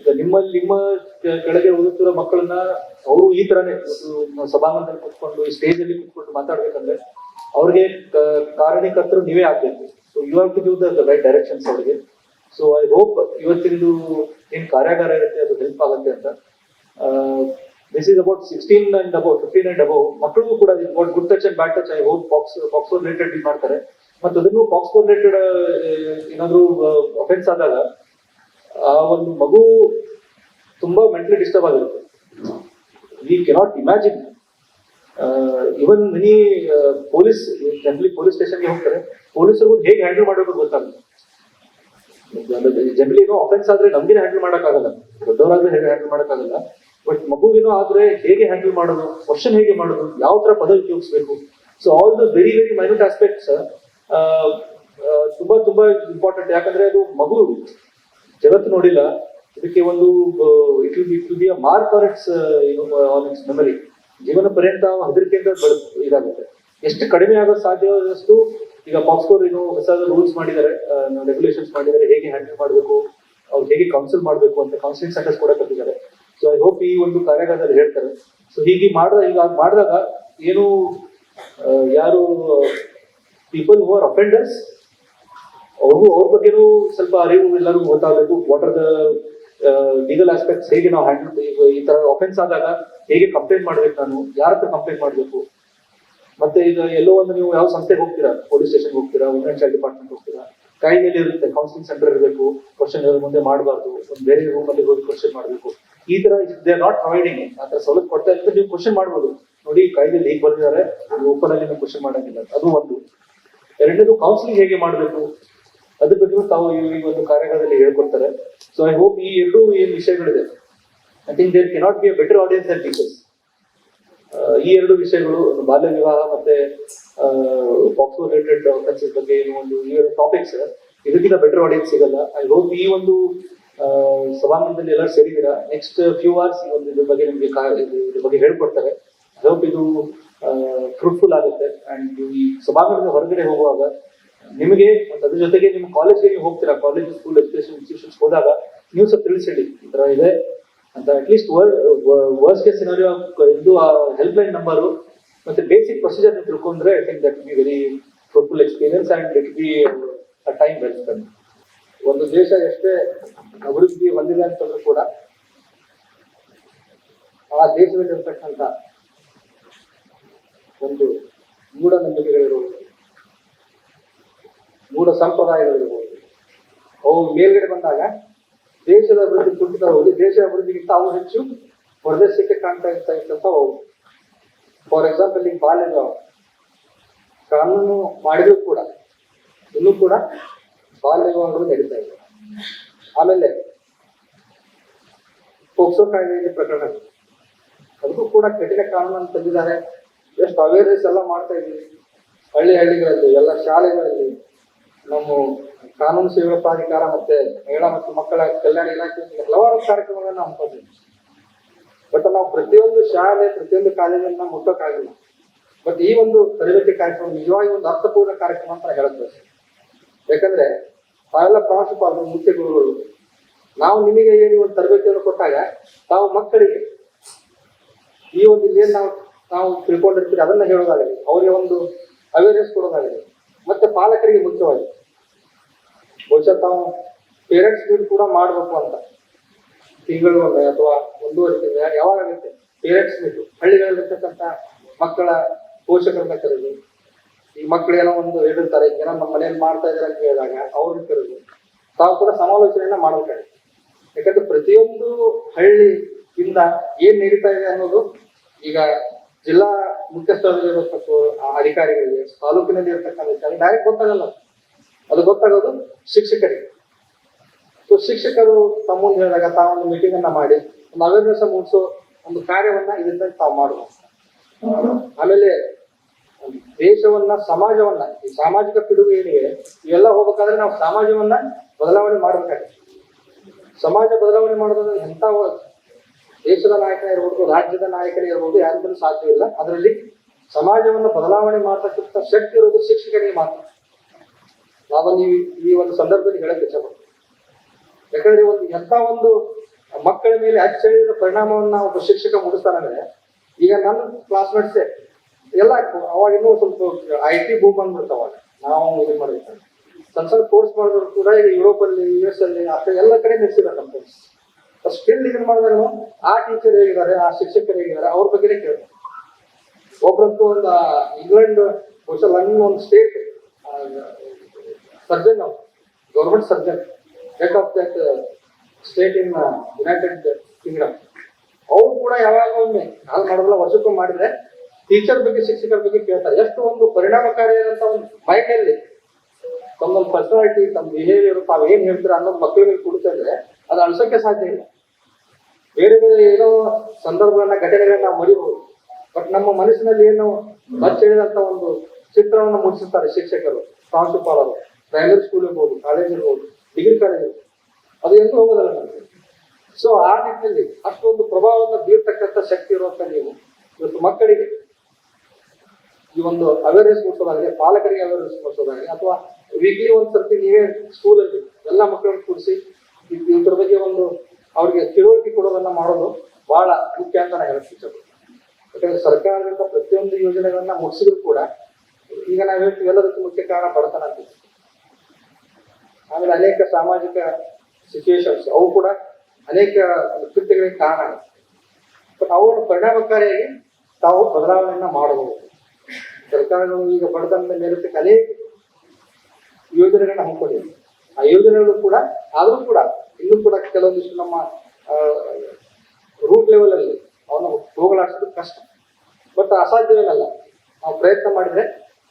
ಈಗ ನಿಮ್ಮ ಕೆ- ಕೆಳಗೆ ಓದುತ್ತಿರೋ ಮಕ್ಕಳನ್ನ ಅವರು ಈ ತರನೇ ಸಭಾಂಗಣದಲ್ಲಿ ಕುತ್ಕೊಂಡು, ಈ ಸ್ಟೇಜ್ ಅಲ್ಲಿ ಕುತ್ಕೊಂಡು ಮಾತಾಡ್ಬೇಕಂದ್ರೆ ಅವ್ರಿಗೆ ಕಾರಣಕರ್ತರು ನೀವೇ ಆಗ್ಬೇಕು. So you have to give the right directions ಅವ್ರಿಗೆ. ಸೊ ಐ ಹೋಪ್ ಇವತ್ತಿಂದು ಏನ್ ಕಾರ್ಯಾಗಾರ ಇರುತ್ತೆ, ಅದು ಹೆಲ್ಪ್ ಆಗುತ್ತೆ ಅಂತ. This is about sixteen and about fifteen and above ಮಕ್ಕಳಿಗೂ ಕೂಡ good touch and bad touch I hope box box related ಇದು ಮಾಡ್ತಾರೆ. ಮತ್ತು ಅದನ್ನು ಬಾಕ್ಸ್ ರಿಲೇಟೆಡ್ ಏನಾದ್ರು ಅಫೆನ್ಸ್ ಆದಾಗ ಆ ಒಂದು ಮಗು ತುಂಬಾ ಮೆಂಟಲಿ ಡಿಸ್ಟರ್ಬ್ ಆಗಿರುತ್ತೆ. We cannot imagine even many police generally police ಸ್ಟೇಷನ್ಗೆ ಹೋಗ್ತಾರೆ. ಪೊಲೀಸರು ಹೇಗೆ ಹ್ಯಾಂಡಲ್ ಮಾಡೋದು ಗೊತ್ತಾಗುತ್ತೆ ಜನರಲಿ ಏನೋ ಅಫೆನ್ಸ್ ಆದ್ರೆ ನಮ್ಗೆ ಹ್ಯಾಂಡಲ್ ಮಾಡೋಕ್ಕಾಗಲ್ಲ. ದೊಡ್ಡವರಾದ್ರೆ ಹೇಗೆ ಹ್ಯಾಂಡಲ್ ಮಾಡಕ್ಕಾಗಲ್ಲ. ಬಟ್ ಮಗುವಿನೋ ಆದ್ರೆ ಹೇಗೆ ಹ್ಯಾಂಡಲ್ ಮಾಡೋದು? ಕ್ವಶನ್ ಹೇಗೆ ಮಾಡೋದು? ಯಾವ ತರ ಪದ ಉಪಯೋಗಿಸ್ಬೇಕು? So all the very very minute aspects ತುಂಬಾ ತುಂಬಾ ಇಂಪಾರ್ಟೆಂಟ್ ಯಾಕಂದ್ರೆ ಅದು ಮಗು ಜಗತ್ತು ನೋಡಿಲ್ಲ. ಇದಕ್ಕೆ ಒಂದು it will it will be a mark on its on its memory ಜೀವನ ಪರ್ಯಂತ ಹೆದರಿಕೆಯಿಂದ ಇದಾಗುತ್ತೆ. ಎಷ್ಟು ಕಡಿಮೆ ಆಗೋ ಸಾಧ್ಯವಾದಷ್ಟು ಈಗ ಪಾಕ್ಸ್ಕೋರ್ ಏನು ಹೊಸ ರೂಲ್ಸ್ ಮಾಡಿದ್ದಾರೆ. ರೆಗ್ಯುಲೇಷನ್ಸ್ ಮಾಡಿದ್ದಾರೆ. ಹೇಗೆ ಹ್ಯಾಂಡಲ್ ಮಾಡಬೇಕು? ಅವ್ರು ಹೇಗೆ ಕೌನ್ಸಿಲ್ ಮಾಡಬೇಕು ಅಂತ ಕೌನ್ಸಿಲಿಂಗ್ ಸೆಂಟರ್ಸ್ ಕೂಡ ಕಟ್ಟಿದ್ದಾರೆ. ಸೊ ಐ ಹೋಪ್ ಈ ಒಂದು ಕಾರ್ಯಾಗಾರದಲ್ಲಿ ಹೇಳ್ತಾರೆ. ಸೊ ಹೀಗೆ ಮಾಡಿದ ಈಗ ಮಾಡಿದಾಗ ಏನು ಯಾರು ಪೀಪಲ್ ಹೂ ಆರ್ ಅಫೆಂಡರ್ಸ್ ಅವ್ರಿಗೂ ಅವ್ರ ಬಗ್ಗೆನೂ ಸ್ವಲ್ಪ ಅರಿವು ಎಲ್ಲರೂ ಗೊತ್ತಾಗಬೇಕು. What are the legal aspects ಹೇಗೆ ನಾವು ಹ್ಯಾಂಡಲ್ ಈ ತರ ಅಫೆನ್ಸ್ ಆದಾಗ ಹೇಗೆ ಕಂಪ್ಲೇಂಟ್ ಮಾಡ್ಬೇಕು ನಾನು, ಯಾರ ಹತ್ರ ಕಂಪ್ಲೇಂಟ್ ಮಾಡಬೇಕು? ಮತ್ತೆ ಈಗ ಎಲ್ಲೋ ಒಂದು ನೀವು ಯಾವ ಸಂಸ್ಥೆಗೆ ಹೋಗ್ತೀರಾ? ಪೊಲೀಸ್ ಸ್ಟೇಷನ್ ಹೋಗ್ತೀರಾ? ವುಮೆನ್ ಚೈಲ್ಡ್ ಡಿಪಾರ್ಟ್ಮೆಂಟ್ ಹೋಗ್ತೀರಾ? ಮೇಲೆ ಇರುತ್ತೆ ಕೌನ್ಸಿಲಿಂಗ್ ಸೆಂಟರ್ ಇರಬೇಕು. ಕ್ವಶನ್ ಮುಂದೆ ಮಾಡಬಾರ್ದು. ಒಂದು ಬೇರೆ ರೂಮಲ್ಲಿ ಹೋಗಿ ಕ್ವಶನ್ ಮಾಡಬೇಕು. ಈ ತರ ದೇ ನಾಟ್ ಪ್ರೊವೈಡಿಂಗ್ ಆ ತರ ಸೌಲಭ್ಯ ಕೊಡ್ತಾ ಇದ್ರೆ ನೀವು ಕ್ವಶನ್ ಮಾಡ್ಬೋದು. ನೋಡಿ, ಕಾಯ್ದೆಯಲ್ಲಿ ಹೇಗೆ ಬರ್ದಿದ್ದಾರೆ? ಓಪನ್ ಅಲ್ಲಿ ನೀವು ಕ್ವಶನ್ ಮಾಡಂಗಿಲ್ಲ. ಅದು ಒಂದು. ಎರಡನೇದು ಕೌನ್ಸಿಲಿಂಗ್ ಹೇಗೆ ಮಾಡಬೇಕು? ಅದ್ರ ಬಗ್ಗೆ ತಾವು ಈ ಒಂದು ಕಾರ್ಯಕ್ರಮದಲ್ಲಿ ಹೇಳ್ಕೊಡ್ತಾರೆ. ಸೊ ಐ ಹೋಪ್ ಈ ಎರಡು ಏನು ವಿಷಯಗಳಿದೆ. I think there cannot be a better audience and teachers ಈ ಎರಡು ವಿಷಯಗಳು ಬಾಲ್ಯ ವಿವಾಹ ಮತ್ತೆ ಪಾಕ್ಸೋ ರಿಲೇಟೆಡ್ ಬಗ್ಗೆ ಏನು ಒಂದು, ಈ ಎರಡು ಟಾಪಿಕ್ಸ್ ಇದಕ್ಕಿಂತ ಬೆಟರ್ ಆಡಿಯನ್ಸ್ ಸಿಗಲ್ಲ. ಐ ಹೋಪ್ ಈ ಒಂದು ಸಭಾಂಗಣದಲ್ಲಿ ಎಲ್ಲರೂ ಸೇರಿದ್ದೀರಾ? ನೆಕ್ಸ್ಟ್ ಫ್ಯೂ ಅವರ್ಸ್ ಒಂದು ಇದ್ರ ಬಗ್ಗೆ ನಿಮಗೆ ಇದ್ರ ಬಗ್ಗೆ ಹೇಳ್ಕೊಡ್ತಾರೆ. ಹೋಪ್ ಇದು ಫ್ರೂಟ್ಫುಲ್ ಆಗುತ್ತೆ. ಅಂಡ್ ಈ ಸಭಾಂಗಣದ ಹೊರಗಡೆ ಹೋಗುವಾಗ ನಿಮಗೆ, ಮತ್ತು ಅದ್ರ ಜೊತೆಗೆ ನಿಮ್ಮ ಕಾಲೇಜ್ಗೆ ನೀವು ಹೋಗ್ತೀರಾ? ಕಾಲೇಜ್ ಸ್ಕೂಲ್ ಎಜುಕೇಶನ್ ಇನ್ಸ್ಟಿಟ್ಯೂಷನ್ಸ್ ಹೋದಾಗ ನೀವು ಸ್ವಲ್ಪ ತಿಳಿಸಿಡಿ ಈ ಥರ ಇದೆ. ಅಂತ at least worse case scenario ಇದು ಹೆಲ್ಪ್ ಲೈನ್ ನಂಬರು ಮತ್ತೆ ಬೇಸಿಕ್ ಪ್ರೊಸೀಜರ್ನ ತಿಳ್ಕೊಂಡ್ರೆ I think that be very fruitful experience and it be a time well spend ಒಂದು ದೇಶ ಎಷ್ಟೇ ಅಭಿವೃದ್ಧಿ ಹೊಂದಿದೆ ಅಂತಂದ್ರೂ ಕೂಡ ಆ ದೇಶದಲ್ಲಿರ್ತಕ್ಕಂಥ ಒಂದು ಮೂಢನಂಬಿಕೆಗಳಿರ್ಬೋದು ಮೂಢ ಸಂಪ್ರದಾಯಗಳಿರ್ಬೋದು. ಅವು ಮೇಲ್ಗಡೆ ಬಂದಾಗ ದೇಶದ ಅಭಿವೃದ್ಧಿ ಕುಂಠಿತ ಹೋಗಿ ದೇಶ ಅಭಿವೃದ್ಧಿಗಿಂತ ಅವು ಹೆಚ್ಚು ಹೊರದೇಶಕ್ಕೆ ಕಾಣ್ತಾ ಇರ್ತಾ ಅವು. ಫಾರ್ ಎಕ್ಸಾಂಪಲ್ ಈಗ ಬಾಲ್ಯದ ಕಾನೂನು ಮಾಡಿದ್ರು ಕೂಡ, ಇನ್ನೂ ಕೂಡ ಬಾಲ್ಯ ವಿವಾಹಗಳು ನಡೀತಾ ಇದೆ ಆಮೇಲೆ ಪೋಕ್ಸೋ ಕಾಯ್ದೆಯಲ್ಲಿ ಪ್ರಕರಣ. ಅದಕ್ಕೂ ಕೂಡ ಕಠಿಣ ಕಾನೂನನ್ನು ತಂದಿದ್ದಾರೆ. ಎಷ್ಟು ಅವೇರ್ನೆಸ್ ಎಲ್ಲ ಮಾಡ್ತಾ ಇದ್ದೀವಿ. ಹಳ್ಳಿ ಹಳ್ಳಿಗಳಲ್ಲಿ, ಎಲ್ಲ ಶಾಲೆಗಳಲ್ಲಿ, ನಮ್ಮ ಕಾನೂನು ಸೇವಾ ಪ್ರಾಧಿಕಾರ ಮತ್ತೆ ಮಹಿಳಾ ಮತ್ತು ಮಕ್ಕಳ ಕಲ್ಯಾಣ ಇಲಾಖೆ ಹಲವಾರು ಕಾರ್ಯಕ್ರಮಗಳನ್ನು ಹಮ್ಮಿಕೊಂಡಿದ್ದೀವಿ. ಬಟ್ ನಾವು ಪ್ರತಿಯೊಂದು ಶಾಲೆ, ಪ್ರತಿಯೊಂದು ಕಾಲೇಜನ್ನ ಮುಟ್ಟೋಕ್ಕಾಗಿಲ್ಲ ಬಟ್ ಈ ಒಂದು ತರಬೇತಿ ಕಾರ್ಯಕ್ರಮ ನಿಜವಾಗಿ ಒಂದು ಅರ್ಥಪೂರ್ಣ ಕಾರ್ಯಕ್ರಮ ಅಂತ ಹೇಳುತ್ತೆ ಯಾಕಂದ್ರೆ ತಾವೆಲ್ಲ ಪ್ರಾಂಶುಪಾಲರು ಮುಖ್ಯ ಗುರುಗಳು ನಾವು ನಿಮಗೆ ಏನು ಒಂದು ತರಬೇತಿಯನ್ನು ಕೊಟ್ಟಾಗ ತಾವು ಮಕ್ಕಳಿಗೆ ಈ ಒಂದು ಇಲ್ಲೇನು ನಾವು ನಾವು ತಿಳ್ಕೊಂಡಿರ್ತೀವಿ, ಅದನ್ನ ಹೇಳೋದಾಗಲಿ, ಅವರಿಗೆ ಒಂದು ಅವೇರ್ನೆಸ್ ಕೊಡೋದಾಗಲಿ, ಮತ್ತೆ ಪಾಲಕರಿಗೆ ಮುಖ್ಯವಾಗಿ. ಬಹುಶಃ ತಾವು ಪೇರೆಂಟ್ಸ್ ಮೀಟ್ ಕೂಡ ಮಾಡಬೇಕು ಅಂತ. ತಿಂಗಳು ಒಮ್ಮೆ ಅಥವಾ ಒಂದೂವರೆ ತಿಂಗಳು ಯಾವಾಗ ಆಗುತ್ತೆ? ಪೇರೆಂಟ್ಸ್ ಮೀಟ್ ಹಳ್ಳಿಗಳಲ್ಲಿರ್ತಕ್ಕಂಥ ಮಕ್ಕಳ ಪೋಷಕರನ್ನ ಕರೆದು ಈ ಮಕ್ಳು ಏನೋ ಒಂದು ಹೇಳಿರ್ತಾರೆ, ಏನೋ ನಮ್ಮ ಮನೇಲಿ ಮಾಡ್ತಾ ಇದಾರೆ ಅಂತ ಹೇಳಿದಾಗ ಅವ್ರನ್ನ ಕರೆದು, ತಾವು ಕೂಡ ಸಮಾಲೋಚನೆಯನ್ನ ಮಾಡಬೇಕಾಗುತ್ತೆ. ಯಾಕಂದ್ರೆ ಪ್ರತಿಯೊಂದು ಇಂದ ಏನ್ ನಡೀತಾ ಇದೆ ಅನ್ನೋದು ಈಗ ಜಿಲ್ಲಾ ಮುಖ್ಯಸ್ಥರಲ್ಲಿರತಕ್ಕ ಅಧಿಕಾರಿಗಳಿಗೆ, ತಾಲೂಕಿನಲ್ಲಿ ಇರತಕ್ಕಂಥ ಡೈರೆಕ್ಟ್ ಗೊತ್ತಾಗಲ್ಲ. ಅದು. ಗೊತ್ತಾಗೋದು ಶಿಕ್ಷಕರಿಗೆ. ಸೊ ಶಿಕ್ಷಕರು ತಮ್ಮ ಮುಂದೆ ಹೇಳಿದಾಗ ತಾವೊಂದು ಮೀಟಿಂಗ್ ಅನ್ನ ಮಾಡಿ, ಒಂದು ಅವೇರ್ನೆಸ್ ಮೂಡಿಸೋ ಒಂದು ಕಾರ್ಯವನ್ನ ಇದರಿಂದ ತಾವು ಮಾಡುವ. ಆಮೇಲೆ ದೇಶವನ್ನ, ಸಮಾಜವನ್ನ, ಈ ಸಾಮಾಜಿಕ ಪಿಡುಗು ಏನಿದೆ ಇವೆಲ್ಲ ಹೋಗ್ಬೇಕಾದ್ರೆ ನಾವು ಸಮಾಜವನ್ನ ಬದಲಾವಣೆ ಮಾಡಬೇಕಾಗುತ್ತೆ. ಸಮಾಜ ಬದಲಾವಣೆ ಮಾಡೋದಂದ್ರೆ ಎಂಥ ದೇಶದ ನಾಯಕ ಇರ್ಬೋದು, ರಾಜ್ಯದ ನಾಯಕನೇ ಇರ್ಬೋದು ಯಾರಿಂದಲೂ ಸಾಧ್ಯ ಇಲ್ಲ. ಅದರಲ್ಲಿ ಸಮಾಜವನ್ನು ಬದಲಾವಣೆ ಮಾಡತಕ್ಕಂಥ ಶಕ್ತಿ ಇರೋದು ಶಿಕ್ಷಕರಿಗೆ ಮಾತ್ರ. ನಾವು ನೀವು ಈ ಒಂದು ಸಂದರ್ಭದಲ್ಲಿ ಹೇಳಕ್ಕೆ ಇಷ್ಟಪಡ್ತೀನಿ. ಯಾಕಂದ್ರೆ ಒಂದು ಎಂಥ ಒಂದು ಮಕ್ಕಳ ಮೇಲೆ ಅಚ್ಚಳಿಯದ ಪರಿಣಾಮವನ್ನ ಒಬ್ಬ ಶಿಕ್ಷಕ ಮೂಡಿಸ್ತಾನಂದ್ರೆ ಈಗ ನನ್ನ ಕ್ಲಾಸ್ಮೇಟ್ಸೇ ಎಲ್ಲ ಅವಾಗ ಇನ್ನೂ ಸ್ವಲ್ಪ ಐ ಟಿ ಬೂಮ್ ಬಂದ್ಬಿಡ್ತು ಅವಾಗ. ನಾವು ಇದು ಮಾಡಿದ್ವಿ ಸಣ್ಣ ಸಣ್ಣ ಕೋರ್ಸ್ ಮಾಡಿದ್ರು ಕೂಡ ಈಗ ಯುರೋಪ್ ಅಲ್ಲಿ ಯು ಎಸ್ ಅಲ್ಲಿ ಎಲ್ಲ ಕಡೆ ನಿಲ್ಸಿದೆ ಕಂಪನೀಸ್ ಸ್ಕಿಲ್ ಇದನ್ನ ಮಾಡಿದಾಗ ಆ ಟೀಚರ್ ಹೇಗಿದ್ದಾರೆ, ಆ ಶಿಕ್ಷಕರು ಹೇಗಿದ್ದಾರೆ, ಅವ್ರ ಬಗ್ಗೆ ಕೇಳ್ತಾರೆ. ಒಬ್ಬರಂತೂ ಒಂದು ಇಂಗ್ಲೆಂಡ್ ಬಹುಶಃ ಲಂಡನ್ ಒಂದು ಸ್ಟೇಟ್ ಸರ್ಜನ್ ಅವರು. Government surgeon head of that state in United Kingdom ಅವ್ರು ಕೂಡ ಯಾವಾಗ ಒಮ್ಮೆ ನಾನು ಮಾಡೋದಿಲ್ಲ, ವರ್ಷಕ್ಕೊಮ್ಮೆ ಮಾಡಿದ್ರೆ ಟೀಚರ್ ಬಗ್ಗೆ ಶಿಕ್ಷಕರ ಬಗ್ಗೆ ಕೇಳ್ತಾರೆ. ಎಷ್ಟು ಒಂದು ಪರಿಣಾಮಕಾರಿಯಾದಂತ ಒಂದು ಮೈಂಡ್ ಅಲ್ಲಿ ತಮ್ಮೊಂದು ಪರ್ಸನಾಲಿಟಿ ತಮ್ಮ ಬಿಹೇವಿಯರ್ ತಾವ್ ಏನ್ ಹೇಳ್ತೀರ ಅನ್ನೋ ಮಕ್ಕಳಿಗೆ ಕೊಡುತ್ತೆ ಅಂದ್ರೆ ಅದು ಅಳ್ಸೋಕೆ ಸಾಧ್ಯ ಇಲ್ಲ. ಬೇರೆ ಬೇರೆ ಏನೋ ಸಂದರ್ಭಗಳನ್ನ, ಘಟನೆಗಳನ್ನ ನಾವು ಮರಿಬಹುದು ಬಟ್ ನಮ್ಮ ಮನಸ್ಸಿನಲ್ಲಿ ಏನು ಬಚ್ಚಿಡಿದಂತ ಒಂದು ಚಿತ್ರವನ್ನು ಮೂಡಿಸುತ್ತಾರೆ ಶಿಕ್ಷಕರು, ಪ್ರಾಂಶುಪಾಲರು. ಪ್ರೈಮರಿ ಸ್ಕೂಲ್ ಇರ್ಬೋದು ಕಾಲೇಜ್ ಇರ್ಬೋದು ಡಿಗ್ರಿ ಕಾಲೇಜ್ ಇರ್ಬೋದು. ಅದು ಎಂದು ಹೋಗೋದಲ್ಲ ನಮಗೆ? ಸೊ ಆ ನಿಟ್ಟಿನಲ್ಲಿ ಅಷ್ಟೊಂದು ಪ್ರಭಾವವನ್ನು ಬೀರ್ತಕ್ಕಂಥ ಶಕ್ತಿ ಇರುವಂತ ನೀವು ಇವತ್ತು ಮಕ್ಕಳಿಗೆ ಈ ಒಂದು ಅವೇರ್ನೆಸ್ ಮೂಡಿಸೋದಾಗಲಿ, ಪಾಲಕರಿಗೆ ಅವೇರ್ನೆಸ್ ಮೂಡಿಸೋದಾಗಲಿ, ಅಥವಾ ವೀಕ್ಲಿ ಒಂದ್ ಸರ್ತಿ ನೀವೇ ಸ್ಕೂಲಲ್ಲಿ ಎಲ್ಲ ಮಕ್ಕಳನ್ನು ಕೂಡಿಸಿ ಇದ್ರ ಬಗ್ಗೆ ಒಂದು ಅವ್ರಿಗೆ ತಿಳುವಳಿಕೆ ಕೊಡೋದನ್ನ ಮಾಡೋದು ಬಹಳ ಮುಖ್ಯ ಅಂತ ನಾನು ಹೇಳಕ್ ಇಷ್ಟಪಡ್ತೀನಿ ಯಾಕಂದ್ರೆ ಸರ್ಕಾರದಿಂದ ಪ್ರತಿಯೊಂದು ಯೋಜನೆಗಳನ್ನ ಮುಗಿಸಿದ್ರು ಕೂಡ ಈಗ ನಾವು ಹೇಳ್ತೀವಿ, ಎಲ್ಲದಕ್ಕೂ ಮುಖ್ಯ ಕಾರಣ ಬಡತನ ಅಂತ ಆಮೇಲೆ ಅನೇಕ ಸಾಮಾಜಿಕ ಸಿಚುವೇಶನ್ಸ್ ಅವು ಕೂಡ ಅನೇಕ ಕೃತ್ಯಗಳಿಗೆ ಕಾರಣ ಆಗುತ್ತೆ. ಬಟ್ ಅವುಗಳನ್ನು ಪರಿಣಾಮಕಾರಿಯಾಗಿ ತಾವು ಬದಲಾವಣೆಯನ್ನ ಮಾಡಬಹುದು. ಸರ್ಕಾರಗಳು ಈಗ ಬಡತನದ ಮೇಲಿರ್ತಕ್ಕ ಅನೇಕ ಯೋಜನೆಗಳನ್ನ ಹಮ್ಮಿಕೊಂಡಿದೆ. ಆ ಯೋಜನೆಗಳು ಕೂಡ, ಆದರೂ ಕೂಡ, ಇನ್ನೂ ಕೂಡ ಕೆಲವೊಂದಿಷ್ಟು ನಮ್ಮ ರೂಟ್ ಲೆವೆಲ್ ಅಲ್ಲಿ ಅವನ್ನ ಹೋಗಲಾಡಿಸೋದು ಕಷ್ಟ. ಬಟ್ ಅಸಾಧ್ಯವೇನಲ್ಲ. ನಾವು ಪ್ರಯತ್ನ ಮಾಡಿದ್ರೆ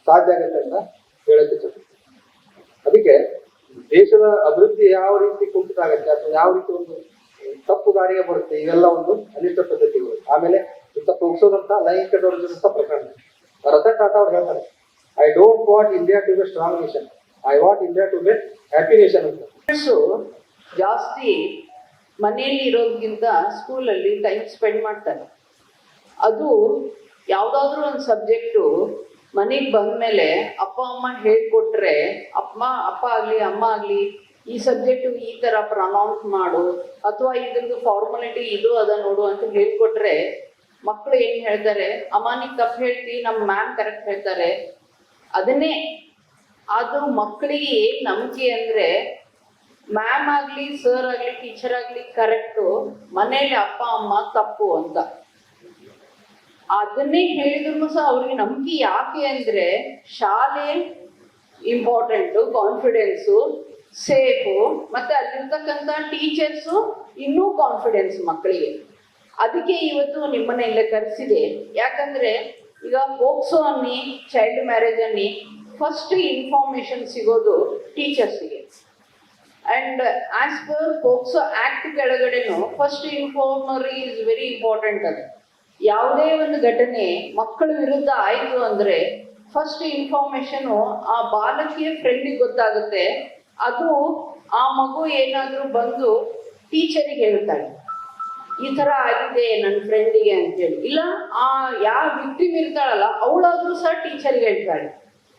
ಸಾಧ್ಯ ಆಗುತ್ತೆ ಅಂತ ಹೇಳಕ್ಕೆ ಚೆನ್ನಾಗಿ ಅದಕ್ಕೆ ದೇಶದ ಅಭಿವೃದ್ಧಿ ಯಾವ ರೀತಿ ಕುಂಠಿತ ಆಗುತ್ತೆ ಅಥವಾ ಯಾವ ರೀತಿ ಒಂದು ತಪ್ಪು ದಾರಿಗೆ ಬರುತ್ತೆ, ಇವೆಲ್ಲ ಒಂದು ಅನಿಷ್ಟ ಪದ್ಧತಿಗಳು. ಆಮೇಲೆ ಇಂಥ ಪ್ರೋಗ್ಸೋದಂತ ಲೈಂಗಿಕ ದೌರ್ಜನ್ಯ ಪ್ರಕರಣ. ರತನ್ ಟಾಟಾ ಅವ್ರು ಹೇಳ್ತಾರೆ I don't want India to be strong nation I want India to be happy nation ಅಂತ ಜಾಸ್ತಿ ಮನೆಯಲ್ಲಿ ಇರೋದ್ಕಿಂತ ಸ್ಕೂಲಲ್ಲಿ ಟೈಮ್ ಸ್ಪೆಂಡ್ ಮಾಡ್ತಾರೆ. ಅದು ಯಾವುದಾದ್ರೂ ಒಂದು ಸಬ್ಜೆಕ್ಟು ಮನೆಗೆ ಬಂದಮೇಲೆ ಅಪ್ಪ, ಅಮ್ಮ ಹೇಳ್ಕೊಟ್ರೆ, ಅಪ್ಪ ಅಪ್ಪ ಆಗಲಿ, ಅಮ್ಮ ಆಗಲಿ, ಈ ಸಬ್ಜೆಕ್ಟು ಈ ಥರ ಪ್ರನೌನ್ಸ್ ಮಾಡು, ಅಥವಾ ಇದ್ರದ್ದು ಫಾರ್ಮಾಲಿಟಿ ಇದು ಅದ ನೋಡು ಅಂತ ಹೇಳ್ಕೊಟ್ರೆ ಮಕ್ಕಳು ಏನು ಹೇಳ್ತಾರೆ ಅಮ್ಮ ತಪ್ಪು ಹೇಳ್ತಿ, ನಮ್ಮ ಮ್ಯಾಮ್ ಕರೆಕ್ಟ್ ಹೇಳ್ತಾರೆ. ಅದನ್ನೇ, ಅದು ಮಕ್ಕಳಿಗೆ ಏನ್ ನಂಬಿಕೆ ಅಂದ್ರೆ ಮ್ಯಾಮ್ ಆಗ್ಲಿ ಸರ್ ಆಗ್ಲಿ ಟೀಚರ್ ಆಗ್ಲಿ ಕರೆಕ್ಟು ಮನೇಲಿ ಅಪ್ಪ, ಅಮ್ಮ ತಪ್ಪು ಅಂತ. ಅದನ್ನೇ ಹೇಳಿದ್ರು ಸಹ ಅವ್ರಿಗೆ ನಂಬಿಕೆ ಯಾಕೆ ಅಂದ್ರೆ, ಶಾಲೆ ಇಂಪಾರ್ಟೆಂಟು ಕಾನ್ಫಿಡೆನ್ಸು ಸೇಫು ಮತ್ತೆ ಅಲ್ಲಿರ್ತಕ್ಕಂಥ ಟೀಚರ್ಸು ಇನ್ನೂ ಕಾನ್ಫಿಡೆನ್ಸ್ ಮಕ್ಕಳಿಗೆ ಅದಕ್ಕೆ ಇವತ್ತು ನಿಮ್ಮನ್ನ ಇಲ್ಲ ಕರೆಸಿದೆ. ಯಾಕಂದ್ರೆ ಈಗ ಪೋಕ್ಸೋ ಅನ್ನಿ ಚೈಲ್ಡ್ ಮ್ಯಾರೇಜ್ ಅನ್ನಿ ಫಸ್ಟ್ ಇನ್ಫಾರ್ಮೇಶನ್ ಸಿಗೋದು ಟೀಚರ್ಸಿಗೆ and as per POCSO act ಕೆಳಗಡೆನು first informer is very important ಅದು. ಯಾವುದೇ ಒಂದು ಘಟನೆ ಮಕ್ಕಳ ವಿರುದ್ಧ ಆಯಿತು ಅಂದ್ರೆ ಫಸ್ಟ್ ಇನ್ಫಾರ್ಮೇಶನ್ ಆ ಬಾಲಕಿಯ ಫ್ರೆಂಡಿಗೆ ಗೊತ್ತಾಗುತ್ತೆ. ಅದು ಆ ಮಗು ಏನಾದರೂ ಬಂದು ಟೀಚರಿಗೆ ಹೇಳ್ತಾಳೆ. ಈ ತರ ಆಗಿದೆ ನನ್ನ ಫ್ರೆಂಡಿಗೆ ಅಂತೇಳಿ. ಇಲ್ಲ, ಆ ಯಾವ ವಿಕ್ಟಿಮ್ ಇರ್ತಾಳಲ್ಲ, ಅವಳಾದ್ರೂ ಸಹ ಟೀಚರ್ಗೆ ಹೇಳ್ತಾಳೆ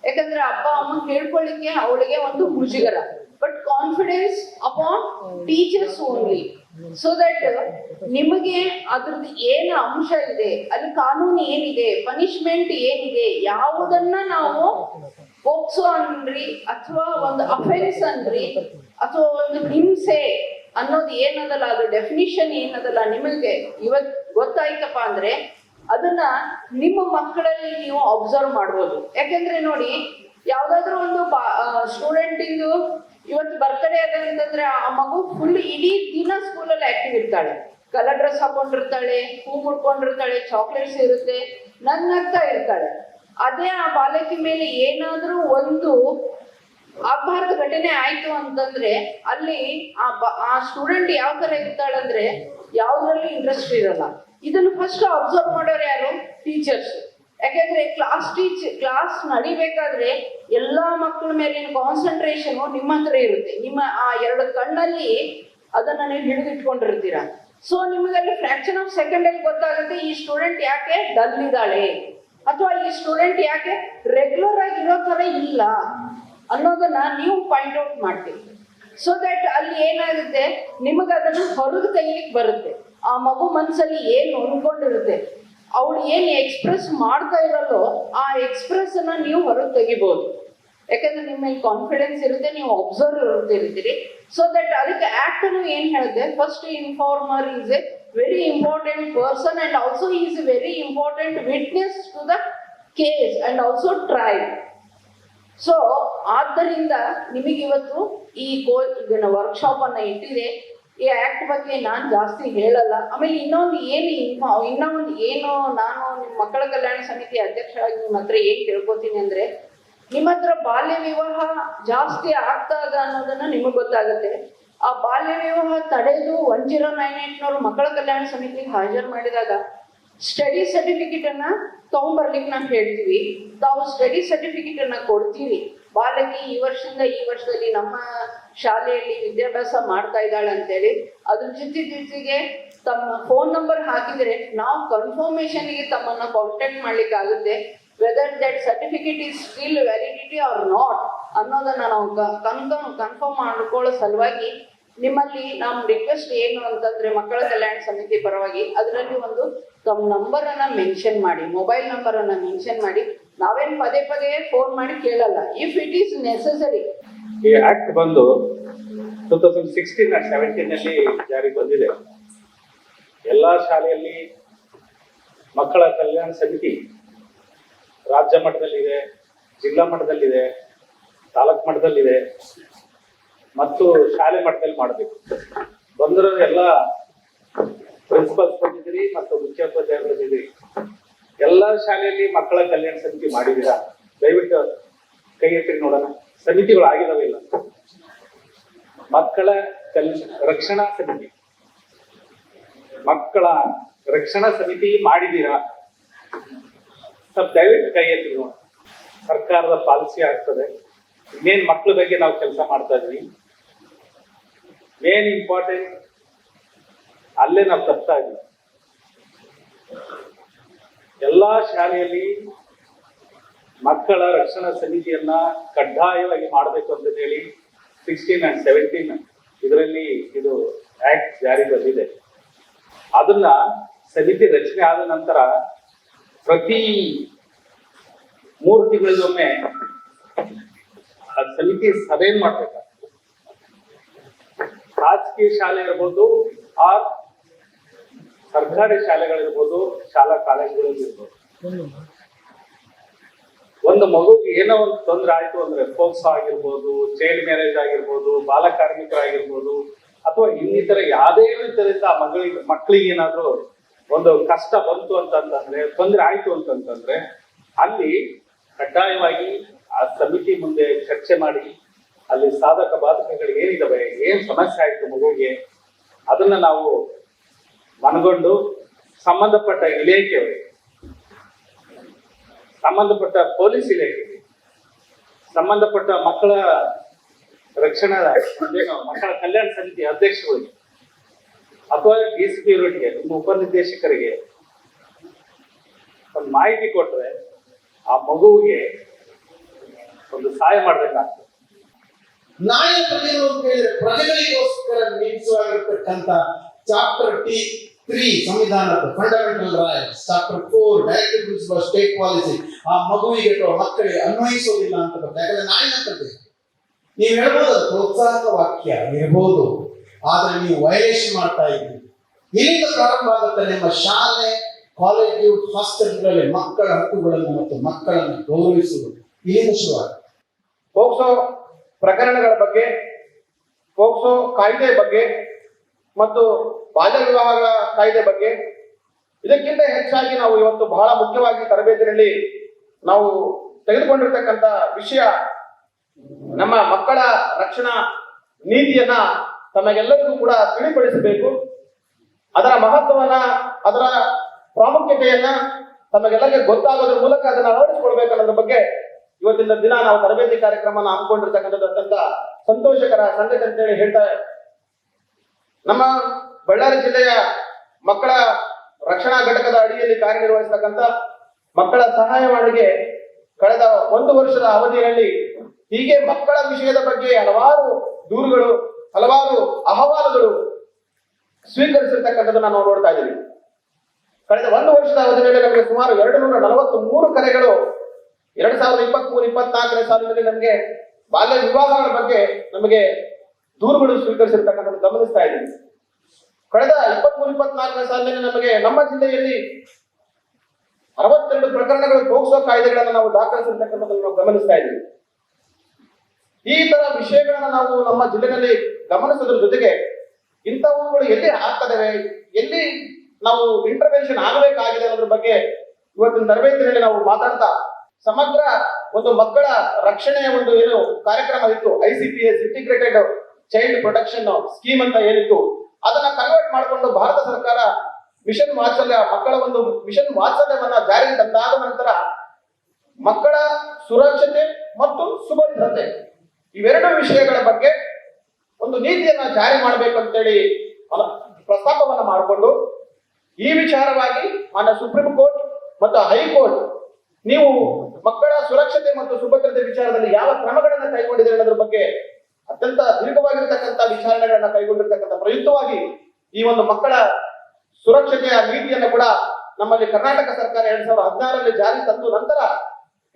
ಯಾಕಂದ್ರೆ ಅಪ್ಪ, ಅಮ್ಮ ಕೇಳ್ಕೊಳ್ಳಿಕ್ಕೆ ಅವಳಿಗೆ ಒಂದು ಮುಜುಗರ. But confidence upon teachers only so that ನಿಮಗೆ ಅದ್ರದ್ದು ಏನು ಅಂಶ ಇದೆ, ಅಲ್ಲಿ ಕಾನೂನು ಏನಿದೆ ಪನಿಷ್ಮೆಂಟ್ ಏನಿದೆ, ಯಾವುದನ್ನ ನಾವು ಹೋಗ್ಸೋ ಅನ್ರಿ, ಅಥವಾ ಒಂದು ಅಫೆನ್ಸ್ ಅನ್ರಿ, ಅಥವಾ ಒಂದು ಹಿಂಸೆ ಅನ್ನೋದು ಏನದಲ್ಲ, ಅದು ಡೆಫಿನಿಷನ್ ಏನದಲ್ಲ ನಿಮಗೆ ಇವತ್ ಗೊತ್ತಾಯ್ತಪ್ಪ ಅಂದ್ರೆ ಅದನ್ನ ನಿಮ್ಮ ಮಕ್ಕಳಲ್ಲಿ ನೀವು ಅಬ್ಸರ್ವ್ ಮಾಡ್ಬೋದು. ಯಾಕಂದ್ರೆ ನೋಡಿ, ಯಾವ್ದಾದ್ರು ಒಂದು ಸ್ಟೂಡೆಂಟ್ ಇಂದು ಇವತ್ತು ಬರ್ತಡೇ ಅದ ಅಂತಂದ್ರೆ ಆ ಮಗು ಫುಲ್ ಇಡೀ ದಿನ ಸ್ಕೂಲಲ್ಲಿ ಆಕ್ಟಿವ್ ಇರ್ತಾಳೆ. ಕಲರ್ ಡ್ರೆಸ್ ಹಾಕೊಂಡಿರ್ತಾಳೆ, ಹೂ ಮುಡ್ಕೊಂಡಿರ್ತಾಳೆ ಚಾಕ್ಲೇಟ್ಸ್ ಇರುತ್ತೆ ನಗ್ನಗ್ತಾ ಇರ್ತಾಳೆ. ಅದೇ ಆ ಬಾಲಕಿ ಮೇಲೆ ಏನಾದ್ರೂ ಒಂದು ಅಪಘಾತ ಘಟನೆ ಆಯ್ತು ಅಂತಂದ್ರೆ ಅಲ್ಲಿ ಆ ಸ್ಟೂಡೆಂಟ್ ಯಾವ ತರ ಇರ್ತಾಳಂದ್ರೆ ಯಾವ್ದ್ರಲ್ಲಿ ಇಂಟ್ರೆಸ್ಟ್ ಇರಲ್ಲ. ಇದನ್ನು ಫಸ್ಟ್ ಅಬ್ಸರ್ವ್ ಮಾಡೋರು ಯಾರು? ಟೀಚರ್ಸ್ ಯಾಕೆಂದ್ರೆ ಕ್ಲಾಸ್ ಟೀಚ್ ಕ್ಲಾಸ್ ನಡಿಬೇಕಾದ್ರೆ ಎಲ್ಲಾ ಮಕ್ಕಳ ಮೇಲಿನ ಕಾನ್ಸಂಟ್ರೇಷನ್ ನಿಮ್ಮ ಹತ್ರ ಇರುತ್ತೆ. ನಿಮ್ಮ ಆ ಎರಡು ಕಣ್ಣಲ್ಲಿ ಅದನ್ನ ನೀವು ಹಿಡಿದಿಟ್ಕೊಂಡಿರ್ತೀರ. ಸೊ ನಿಮಗಲ್ಲಿ ಫ್ರಾಕ್ಷನ್ ಆಫ್ ಸೆಕೆಂಡ್ ಅಲ್ಲಿ ಗೊತ್ತಾಗುತ್ತೆ ಈ ಸ್ಟೂಡೆಂಟ್ ಯಾಕೆ ಡಲ್ ಇದ್ದಾಳೆ. ಅಥವಾ ಈ ಸ್ಟೂಡೆಂಟ್ ಯಾಕೆ ರೆಗ್ಯುಲರ್ ಆಗಿ ತರ ಇಲ್ಲ. ಅನ್ನೋದನ್ನ ನೀವು ಪಾಯಿಂಟ್ ಔಟ್ ಮಾಡ್ತೀವಿ ಸೊ ದಟ್ ಅಲ್ಲಿ ಏನಾಗುತ್ತೆ? ನಿಮಗೆ ಅದನ್ನ ಹೊರದ ಕೈಲಿಕ್ಕೆ ಬರುತ್ತೆ. ಆ ಮಗು ಮನಸ್ಸಲ್ಲಿ ಏನು ಅನ್ಕೊಂಡಿರುತ್ತೆ? ಅವಳು ಏನು ಎಕ್ಸ್ಪ್ರೆಸ್ ಮಾಡ್ತಾ ಇರಲ್ಲೋ ಆ ಎಕ್ಸ್ಪ್ರೆಸ್ ಅನ್ನ ನೀವು ಹೊರಗೆ ತೆಗಿಬೋದು. ಯಾಕಂದ್ರೆ ನಿಮ್ಮ ಮೇಲೆ ಕಾನ್ಫಿಡೆನ್ಸ್ ಇರುತ್ತೆ, ನೀವು ಅಬ್ಸರ್ವ್ ಇರ್ತಿರ್ತೀರಿ ಸೊ ದಟ್ ಅದಕ್ಕೆ ಆಕ್ಟ್ ಏನು ಹೇಳಿದೆ first informer is a very important person and also is a very important witness to the case and also tribe so ಆದ್ದರಿಂದ ನಿಮಗೆ ಇವತ್ತು ಈ ಗೋಲ್ ಇದನ್ನ ವರ್ಕ್ಶಾಪ್ ಅನ್ನ ಇಟ್ಟಿದೆ. ಈ ಆಕ್ಟ್ ಬಗ್ಗೆ ನಾನು ಜಾಸ್ತಿ ಹೇಳಲ್ಲ. ಆಮೇಲೆ ಇನ್ನೊಂದು ಏನು ಇನ್ನೊಂದು ಏನು ನಾನು ನಿಮ್ಮ ಮಕ್ಕಳ ಕಲ್ಯಾಣ ಸಮಿತಿ ಅಧ್ಯಕ್ಷರಾಗಿ ನಿಮ್ಮ ಹತ್ರ ಏನು ಕೇಳ್ಕೊತೀನಿ ಅಂದ್ರೆ, ನಿಮ್ಮ ಹತ್ರ ಬಾಲ್ಯ ವಿವಾಹ ಜಾಸ್ತಿ ಆಗ್ತಾ ಇದೆ ಅನ್ನೋದನ್ನ ನಿಮಗೆ ಗೊತ್ತಾಗುತ್ತೆ. ಆ ಬಾಲ್ಯ ವಿವಾಹ ತಡೆದು ಒನ್ ಜೀರೋ ನೈನ್ ಏಟ್ನವರು ಮಕ್ಕಳ ಕಲ್ಯಾಣ ಸಮಿತಿಗೆ ಹಾಜರು ಮಾಡಿದಾಗ ಸ್ಟಡಿ ಸರ್ಟಿಫಿಕೇಟ್ ಅನ್ನ ತಗೊಂಡ್ಬರ್ಲಿಕ್ಕೆ ನಾವು ಹೇಳ್ತೀವಿ. ತಾವು ಸ್ಟಡಿ ಸರ್ಟಿಫಿಕೇಟ್ ಅನ್ನ ಕೊಡ್ತೀವಿ. ಬಾಲಕಿ ಈ ವರ್ಷದಿಂದ ಈ ವರ್ಷದಲ್ಲಿ ನಮ್ಮ ಶಾಲೆಯಲ್ಲಿ ವಿದ್ಯಾಭ್ಯಾಸ ಮಾಡ್ತಾ ಇದ್ದಾಳೆ ಅಂತೇಳಿ, ಅದ್ರ ಜೊತೆ ಜೊತೆಗೆ ತಮ್ಮ ಫೋನ್ ನಂಬರ್ ಹಾಕಿದ್ರೆ ನಾವು ಕನ್ಫರ್ಮೇಶನ್ಗೆ ತಮ್ಮನ್ನ ಕಾಂಟ್ಯಾಕ್ಟ್ ಮಾಡ್ಲಿಕ್ಕೆ ಆಗುತ್ತೆ. Whether that certificate is still validity or not ಅನ್ನೋದನ್ನ ನಾವು ಕನ್ಫರ್ಮ್ ಮಾಡ್ಕೊಳ್ಳೋ ಸಲುವಾಗಿ ನಿಮ್ಮಲ್ಲಿ ನಮ್ಮ ರಿಕ್ವೆಸ್ಟ್ ಏನು ಅಂತಂದ್ರೆ ಮಕ್ಕಳ ಕಲ್ಯಾಣ ಸಮಿತಿ ಪರವಾಗಿ ಅದರಲ್ಲಿ ಒಂದು ತಮ್ಮ ನಂಬರ್ ಅನ್ನ ಮೆನ್ಷನ್ ಮಾಡಿ ಮೊಬೈಲ್ ನಂಬರ್ ಅನ್ನ ಮೆನ್ಷನ್ ಮಾಡಿ, ನಾವೇನ್ ಪದೇ ಪದೇ ಫೋನ್ ಮಾಡಿ ಕೇಳಲ್ಲ. ಇಫ್ ಇಟ್ ಈಸ್ ನೆಸೆಸರಿ ಈ ಆಕ್ಟ್ ಬಂದು ಟೂ ತೌಸಂಡ್ ಸಿಕ್ಸ್ಟೀನ್ ಸೆವೆಂಟೀನ್ ಅಲ್ಲಿ ಜಾರಿಗೆ ಬಂದಿದೆ. ಎಲ್ಲಾ ಶಾಲೆಯಲ್ಲಿ ಮಕ್ಕಳ ಕಲ್ಯಾಣ ಸಮಿತಿ ರಾಜ್ಯ ಮಟ್ಟದಲ್ಲಿದೆ, ಜಿಲ್ಲಾ ಮಟ್ಟದಲ್ಲಿದೆ, ತಾಲೂಕ್ ಮಟ್ಟದಲ್ಲಿದೆ. ಮತ್ತು ಶಾಲೆ ಮಟ್ಟದಲ್ಲಿ ಮಾಡಬೇಕು. ಬಂದಿರೋ ಎಲ್ಲ ಪ್ರಿನ್ಸಿಪಲ್ಸ್ ಬಂದಿದ್ದೀರಿ ಮತ್ತು ಮುಖ್ಯೋಪಾಧ್ಯಾಯರು ಬಂದಿದ್ದೀರಿ. ಎಲ್ಲ ಶಾಲೆಯಲ್ಲಿ ಮಕ್ಕಳ ಕಲ್ಯಾಣ ಸಮಿತಿ ಮಾಡಿದ್ದೀರಾ? ದಯವಿಟ್ಟು ಕೈ ಎತ್ತಿರಿ ನೋಡೋಣ. ಸಮಿತಿಗಳು ಆಗಿದಾವೆ ಇಲ್ಲ. ಮಕ್ಕಳ ಕಲ್, ರಕ್ಷಣಾ ಸಮಿತಿ. ಮಕ್ಕಳ ರಕ್ಷಣಾ ಸಮಿತಿ ಮಾಡಿದ್ದೀರಾ? ಸ್ವಲ್ಪ ದಯವಿಟ್ಟು ಕೈ ಎತ್ತಿರಿ ನೋಡೋಣ. ಸರ್ಕಾರದ ಪಾಲಿಸಿ ಆಗ್ತದೆ. ಇನ್ನೇನ್ ಮಕ್ಕಳ ಬಗ್ಗೆ ನಾವು ಕೆಲಸ ಮಾಡ್ತಾ ಇದ್ವಿ ಮೇನ್ ಇಂಪಾರ್ಟೆಂಟ್ ಅಲ್ಲೇ ನಾವು ತಪ್ತಾ ಇದ್ವಿ. ಎಲ್ಲಾ ಶಾಲೆಯಲ್ಲಿ ಮಕ್ಕಳ ರಕ್ಷಣಾ ಸಮಿತಿಯನ್ನ ಕಡ್ಡಾಯವಾಗಿ ಮಾಡಬೇಕು ಅಂತ ಹೇಳಿ ಸಿಕ್ಸ್ಟೀನ್ ಅಂಡ್ ಸೆವೆಂಟೀನ್ ಇದರಲ್ಲಿ ಇದು ಆಕ್ಟ್ ಜಾರಿ ಬಂದಿದೆ. ಅದನ್ನ ಸಮಿತಿ ರಚನೆ ಆದ ನಂತರ ಪ್ರತಿ ಮೂರು ತಿಂಗಳಿಗೊಮ್ಮೆ ಆ ಸಮಿತಿ ಸಭೆ ಮಾಡ್ಬೇಕಾಗ್ತದೆ ಖಾಸಗಿ ಶಾಲೆ ಇರ್ಬೋದು ಆ ಸರ್ಕಾರಿ ಶಾಲೆಗಳಿರ್ಬೋದು ಶಾಲಾ ಕಾಲೇಜುಗಳಿರ್ಬೋದು ಒಂದು ಮಗುಗೆ ಏನೋ ಒಂದು ತೊಂದರೆ ಆಯ್ತು ಅಂದ್ರೆ ಫೋಕ್ಸೋ ಆಗಿರ್ಬೋದು, ಚೈಲ್ಡ್ ಮ್ಯಾರೇಜ್ ಆಗಿರ್ಬೋದು, ಬಾಲ ಕಾರ್ಮಿಕರಾಗಿರ್ಬೋದು, ಅಥವಾ ಇನ್ನಿತರ ಯಾವುದೇ ರೀತಿಯಿಂದ ಆ ಮಗಳಿಗೆ, ಮಕ್ಕಳಿಗೆ ಏನಾದ್ರೂ ಒಂದು ಕಷ್ಟ ಬಂತು ಅಂತಂತಂದ್ರೆ, ತೊಂದರೆ ಆಯ್ತು ಅಂತಂತಂದ್ರೆ, ಅಲ್ಲಿ ಕಡ್ಡಾಯವಾಗಿ ಆ ಸಮಿತಿ ಮುಂದೆ ಚರ್ಚೆ ಮಾಡಿ ಅಲ್ಲಿ ಸಾಧಕ ಬಾಧಕಗಳು ಏನಿದಾವೆ ಏನ್ ಸಮಸ್ಯೆ ಆಯ್ತು ಮಗುವಿಗೆ, ಅದನ್ನ ನಾವು ಮನಗೊಂಡು ಸಂಬಂಧಪಟ್ಟ ಇಲಾಖೆಯವರಿಗೆ, ಸಂಬಂಧಪಟ್ಟ ಪೊಲೀಸ್ ಇಲಾಖೆಗೆ, ಸಂಬಂಧಪಟ್ಟ ಮಕ್ಕಳ ರಕ್ಷಣಾ ಮಕ್ಕಳ ಕಲ್ಯಾಣ ಸಮಿತಿ ಅಧ್ಯಕ್ಷರಿಗೆ ಅಥವಾ ಡಿ ಸಿ ಪಿ ಇವರಿಗೆ ನಿಮ್ಮ ಉಪನಿರ್ದೇಶಕರಿಗೆ ಒಂದು ಮಾಹಿತಿ ಕೊಟ್ರೆ ಆ ಮಗುವಿಗೆ ಒಂದು ಸಹಾಯ ಮಾಡ್ಬೇಕಾಗ್ತದೆ. ನಾಯಕರೇನು ಅಂತ ಹೇಳಿದ್ರೆ ಪ್ರಜೆಗಳಿಗೋಸ್ಕರ ಮೀಸಲಾಗಿರ್ತಕ್ಕಂಥ ಚಾಪ್ಟರ್ ಟಿ ತ್ರೀ ಸಂವಿಧಾನದ fundamental rights chapter four direct principle state policy ಆ ಮಗುವಿಗೆ ಅಥವಾ ಮಕ್ಕಳಿಗೆ ಅನ್ವಯಿಸೋದಿಲ್ಲ ಅಂತ ಬರ್ತದೆ ಯಾಕಂದ್ರೆ ನಾಯಕತೆ ನೀವು ಹೇಳ್ಬೋದು ಪ್ರೋತ್ಸಾಹಕ ವಾಕ್ಯ ಇರ್ಬೋದು ಆದ್ರೆ ನೀವು ವೈಲೇಷನ್ ಮಾಡ್ತಾ ಇದ್ದೀವಿ ಇಲ್ಲಿಂದ ಪ್ರಾರಂಭ ಆಗುತ್ತೆ ನಿಮ್ಮ ಶಾಲೆ ಕಾಲೇಜು ಹಾಸ್ಟೆಲ್ಗಳಲ್ಲಿ ಮಕ್ಕಳ ಹಕ್ಕುಗಳನ್ನು ಮತ್ತು ಮಕ್ಕಳನ್ನು ಗೌರವಿಸುವುದು. ಇಲ್ಲಿಂದ ಶುರುವಾಗುತ್ತೆ. ಪೋಕ್ಸೋ ಪ್ರಕರಣಗಳ ಬಗ್ಗೆ, ಪೋಕ್ಸೋ ಕಾಯ್ದೆ ಬಗ್ಗೆ ಮತ್ತು ಬಾಲ್ಯ ವಿವಾಹಗಳ ಕಾಯ್ದೆ ಬಗ್ಗೆ, ಇದಕ್ಕಿಂತ ಹೆಚ್ಚಾಗಿ ನಾವು ಇವತ್ತು ಬಹಳ ಮುಖ್ಯವಾಗಿ ತರಬೇತಿಯಲ್ಲಿ ನಾವು ತೆಗೆದುಕೊಂಡಿರ್ತಕ್ಕಂಥ ವಿಷಯ ನಮ್ಮ ಮಕ್ಕಳ ರಕ್ಷಣಾ ನೀತಿಯನ್ನ ತಮಗೆಲ್ಲರಿಗೂ ಕೂಡ ತಿಳಿಪಡಿಸಬೇಕು. ಅದರ ಮಹತ್ವವನ್ನ, ಅದರ ಪ್ರಾಮುಖ್ಯತೆಯನ್ನ ತಮಗೆಲ್ಲರಿಗೆ ಗೊತ್ತಾಗೋದ್ರ ಮೂಲಕ ಅದನ್ನ ಅಳವಡಿಸಿಕೊಳ್ಬೇಕನ್ನೋದ್ರ ಬಗ್ಗೆ ಇವತ್ತಿನ ದಿನ ನಾವು ತರಬೇತಿ ಕಾರ್ಯಕ್ರಮನ ಹಮ್ಮಿಕೊಂಡಿರ್ತಕ್ಕಂಥದ್ದು ಅತ್ಯಂತ ಸಂತೋಷಕರ ಸಂಗತಿ ಅಂತೇಳಿ ಹೇಳ್ತಾ ನಮ್ಮ ಬಳ್ಳಾರಿ ಜಿಲ್ಲೆಯ ಮಕ್ಕಳ ರಕ್ಷಣಾ ಘಟಕದ ಅಡಿಯಲ್ಲಿ ಕಾರ್ಯನಿರ್ವಹಿಸತಕ್ಕಂಥ ಮಕ್ಕಳ ಸಹಾಯವಾಣಿಗೆ ಕಳೆದ ಒಂದು ವರ್ಷದ ಅವಧಿಯಲ್ಲಿ ಹೀಗೆ ಮಕ್ಕಳ ವಿಷಯದ ಬಗ್ಗೆ ಹಲವಾರು ದೂರುಗಳು, ಹಲವಾರು ಅಹವಾಲುಗಳು ಸ್ವೀಕರಿಸಿರ್ತಕ್ಕಂಥದ್ದು ನಾವು ನೋಡ್ತಾ ಇದ್ದೀವಿ. ಕಳೆದ ಒಂದು ವರ್ಷದ ಅವಧಿಯಲ್ಲಿ ನಮಗೆ ಸುಮಾರು ಎರಡು ನೂರ ನಲವತ್ತು ಮೂರು ಕರೆಗಳು ಎರಡ್ ಸಾವಿರದ ಇಪ್ಪತ್ತ್ ಮೂರು ಇಪ್ಪತ್ನಾಲ್ಕನೇ ಸಾಲಿನಲ್ಲಿ ನಮಗೆ ಬಾಲ್ಯ ವಿವಾಹಗಳ ಬಗ್ಗೆ ನಮಗೆ ದೂರುಗಳು ಸ್ವೀಕರಿಸಿರ್ತಕ್ಕಂಥದ್ದು ಗಮನಿಸ್ತಾ ಇದ್ದೀವಿ. ಕಳೆದ ಇಪ್ಪತ್ಮೂರು, ಇಪ್ಪತ್ನಾಲ್ಕನೇ ಸಾಲಿನಲ್ಲಿ ನಮಗೆ ನಮ್ಮ ಜಿಲ್ಲೆಯಲ್ಲಿ ಅರವತ್ತೆರಡು ಪ್ರಕರಣಗಳು ಪೋಕ್ಸೋ ಕಾಯ್ದೆಗಳನ್ನು ನಾವು ದಾಖಲಿಸಿರ್ತಕ್ಕಂಥದ್ದನ್ನು ನಾವು ಗಮನಿಸ್ತಾ ಇದ್ದೀವಿ. ಈ ತರ ವಿಷಯಗಳನ್ನ ನಾವು ನಮ್ಮ ಜಿಲ್ಲೆಯಲ್ಲಿ ಗಮನಿಸೋದ್ರ ಜೊತೆಗೆ ಇಂಥವುಗಳು ಎಲ್ಲಿ ಆಗ್ತದವೆ, ಎಲ್ಲಿ ನಾವು ಇಂಟರ್ವೆನ್ಷನ್ ಆಗಬೇಕಾಗಿದೆ ಅನ್ನೋದ್ರ ಬಗ್ಗೆ ಇವತ್ತಿನ ತರಬೇತಿನಲ್ಲಿ ನಾವು ಮಾತಾಡ್ತಾ ಸಮಗ್ರ ಒಂದು ಮಕ್ಕಳ ರಕ್ಷಣೆಯ ಒಂದು ಏನು ಕಾರ್ಯಕ್ರಮ ಇತ್ತು. I C P S integrated child protection scheme ಅಂತ ಏನಿತ್ತು. ಅದನ್ನ ಕನ್ವರ್ಟ್ ಮಾಡಿಕೊಂಡು ಭಾರತ ಸರ್ಕಾರ ಮಿಷನ್ ವಾತ್ಸಲ್ಯ, ಮಕ್ಕಳ ಒಂದು ಮಿಷನ್ ವಾತ್ಸಲ್ಯವನ್ನ ಜಾರಿಗೆ ತಂದಾದ ನಂತರ ಮಕ್ಕಳ ಸುರಕ್ಷತೆ ಮತ್ತು ಸುಭದ್ರತೆ ಇವೆರಡು ವಿಷಯಗಳ ಬಗ್ಗೆ ಒಂದು ನೀತಿಯನ್ನ ಜಾರಿ ಮಾಡಬೇಕು ಅಲ- ಪ್ರಸ್ತಾಪವನ್ನ ಮಾಡಿಕೊಂಡು ಈ ವಿಚಾರವಾಗಿ ಮಾನ್ಯ ಸುಪ್ರೀಂ ಕೋರ್ಟ್ ಮತ್ತು ಹೈಕೋರ್ಟ್ ನೀವು ಮಕ್ಕಳ ಸುರಕ್ಷತೆ ಮತ್ತು ಸುಭದ್ರತೆ ವಿಚಾರದಲ್ಲಿ ಯಾವ ಕ್ರಮಗಳನ್ನ ಕೈಗೊಂಡಿದೆ ಅನ್ನೋದ್ರ ಬಗ್ಗೆ ಅತ್ಯಂತ ದೀರ್ಘವಾಗಿರ್ತಕ್ಕಂಥ ವಿಚಾರಣೆಗಳನ್ನ ಕೈಗೊಂಡಿರ್ತಕ್ಕಂಥ ಪ್ರಯುಕ್ತವಾಗಿ ಈ ಒಂದು ಮಕ್ಕಳ ಸುರಕ್ಷತೆಯ ನೀತಿಯನ್ನು ಕೂಡ ನಮ್ಮಲ್ಲಿ ಕರ್ನಾಟಕ ಸರ್ಕಾರ ಎರಡ್ ಸಾವಿರದ ಹದಿನಾರರಲ್ಲಿ ಜಾರಿ ತಂದು ನಂತರ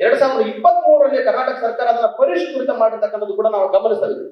ಎರಡ್ ಸಾವಿರದ ಇಪ್ಪತ್ತ್ ಮೂರರಲ್ಲಿ ಕರ್ನಾಟಕ ಸರ್ಕಾರ ಅದನ್ನ ಪರಿಷ್ಕೃತ ಮಾಡಿರ್ತಕ್ಕಂಥದ್ದು ಕೂಡ ನಾವು ಗಮನಿಸಲಿದೆ